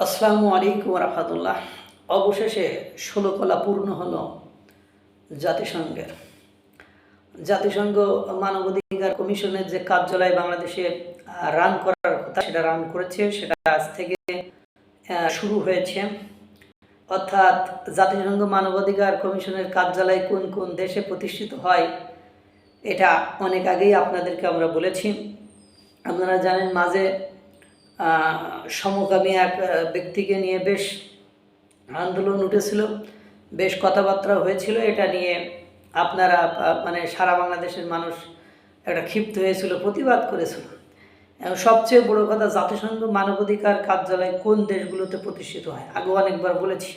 আসসালামু আলাইকুম রহমতুল্লাহ। অবশেষে ষোলো কলা পূর্ণ হল জাতিসংঘের। জাতিসংঘ মানবাধিকার কমিশনের যে কার্যালয় বাংলাদেশে রান করার কথা সেটা রান করেছে, সেটা আজ থেকে শুরু হয়েছে। অর্থাৎ জাতিসংঘ মানবাধিকার কমিশনের কার্যালয় কোন কোন দেশে প্রতিষ্ঠিত হয়, এটা অনেক আগেই আপনাদেরকে আমরা বলেছি। আপনারা জানেন, মাঝে সমকামী এক ব্যক্তিকে নিয়ে বেশ আন্দোলন উঠেছিল, বেশ কথাবার্তা হয়েছিল। এটা নিয়ে আপনারা মানে সারা বাংলাদেশের মানুষ একটা ক্ষিপ্ত হয়েছিল, প্রতিবাদ করেছিল। সবচেয়ে বড় কথা, জাতিসংঘ মানবাধিকার কার্যালয় কোন দেশগুলোতে প্রতিষ্ঠিত হয়? আগেও অনেকবার বলেছি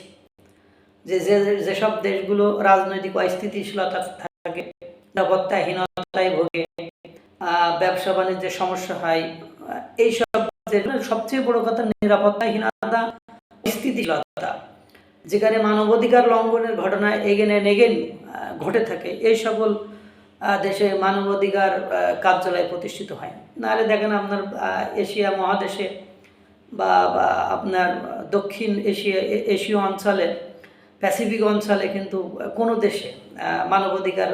যে যে, যেসব দেশগুলো রাজনৈতিক অস্থিতিশীলতা থাকে, নিরাপত্তাহীনতায় ভোগে ব্যবসা বাণিজ্যের সমস্যা হয় এইসব সবচেয়ে বড় কথা নিরাপত্তাহীনতা স্থিতিশীলতা, যেখানে মানবাধিকার লঙ্ঘনের ঘটনা এগেনে নেগেন ঘটে থাকে, এই সকল দেশে মানবাধিকার কার্যালয় প্রতিষ্ঠিত হয়। নাহলে দেখেন আপনার এশিয়া মহাদেশে বা আপনার দক্ষিণ এশিয়া এশীয় অঞ্চলে, প্যাসিফিক অঞ্চলে কিন্তু কোনো দেশে মানবাধিকার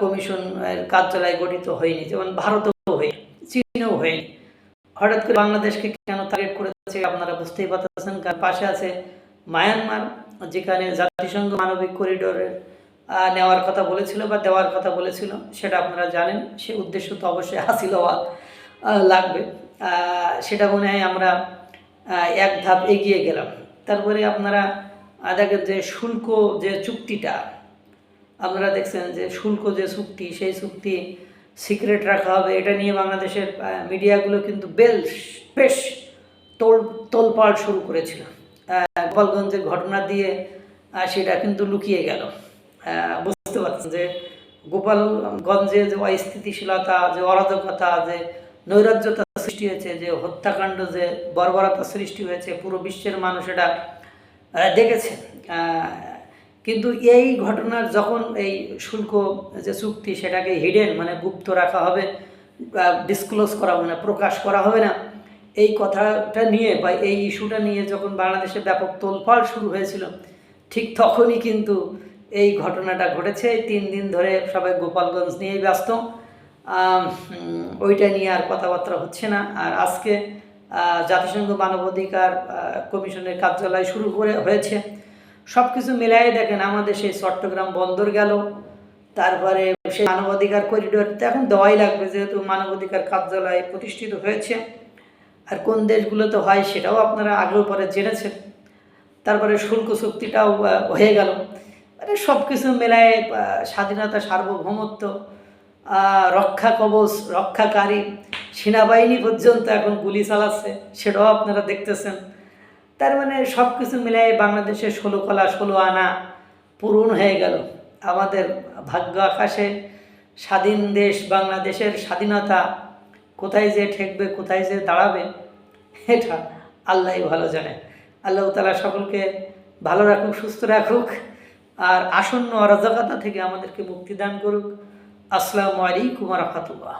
কমিশনের কার্যালয় গঠিত হয়নি। যেমন ভারতেও হয়নি, চীনেও হয়নি। হঠাৎ করে বাংলাদেশকে কেন টার্গেট করেছে আপনারা বুঝতেই পারতেছেন, কারণ পাশে আছে মায়ানমার, যেখানে জাতিসংঘ মানবিক করিডোরের নেওয়ার কথা বলেছিল বা দেওয়ার কথা বলেছিল, সেটা আপনারা জানেন, সে উদ্দেশ্য তো অবশ্যই হাসিল হওয়া লাগবে। সেটা মনে হয় আমরা এক ধাপ এগিয়ে গেলাম। তারপরে আপনারা দেখেন যে শুল্ক যে চুক্তিটা, আপনারা দেখছেন যে শুল্ক যে চুক্তি, সেই চুক্তি সিক্রেট রাখা হবে, এটা নিয়ে বাংলাদেশের মিডিয়াগুলো কিন্তু বেশ বেশ তোল, তোলপাড় শুরু করেছিল। গোপালগঞ্জের ঘটনা দিয়ে সেটা কিন্তু লুকিয়ে গেল। বুঝতে পারছেন যে গোপালগঞ্জে যে অস্থিতিশীলতা, যে অরাজকতা, যে নৈরাজ্যতা সৃষ্টি হয়েছে, যে হত্যাকাণ্ড যে বর্বরতা সৃষ্টি হয়েছে, পুরো বিশ্বের মানুষ এটা দেখেছে। কিন্তু এই ঘটনার যখন এই শুল্ক যে চুক্তি সেটাকে হিডেন মানে গুপ্ত রাখা হবে ডিসক্লোজ করা হবে না, প্রকাশ করা হবে না, এই কথাটা নিয়ে বা এই ইস্যুটা নিয়ে যখন বাংলাদেশে ব্যাপক তোলপাড় শুরু হয়েছিল, ঠিক তখনই কিন্তু এই ঘটনাটা ঘটেছে। তিন দিন ধরে সবাই গোপালগঞ্জ নিয়েই ব্যস্ত। ওইটা নিয়ে আর কথাবার্তা হচ্ছে না। আর আজকে জাতিসংঘ মানবাধিকার কমিশনের কার্যালয় শুরু করে, হয়েছে। সব কিছু মিলাই দেখেন আমাদের সেই চট্টগ্রাম বন্দর গেল। তারপরে সেই মানবাধিকার করিডোর তো এখন দেওয়াই লাগবে যেহেতু মানবাধিকার কার্যালয় প্রতিষ্ঠিত হয়েছে। আর কোন দেশগুলোতে হয় সেটাও আপনারা আগেও পরে জেনেছেন। তারপরে শুল্ক চুক্তিটাও হয়ে গেল। মানে সব কিছু মেলায় স্বাধীনতা, সার্বভৌমত্ব রক্ষা কবচ, রক্ষাকারী, সেনাবাহিনী পর্যন্ত এখন গুলি চালাচ্ছে, সেটাও আপনারা দেখতেছেন। তার মানে সব কিছু মিলাই বাংলাদেশে ষোলো কলা, ষোলো আনা পূরণ হয়ে গেল। আমাদের ভাগ্য আকাশে স্বাধীন দেশ, বাংলাদেশের স্বাধীনতা কোথায় যে ঠেকবে, কোথায় যে দাঁড়াবে, এটা আল্লাহ ভালো জানে। আল্লাহ তালা সকলকে ভালো রাখুক, সুস্থ রাখুক, আর আসন্ন অরাজকতা থেকে আমাদেরকে মুক্তি দান করুক। আসসালামু আলাইকুম রহমতুল্লাহ।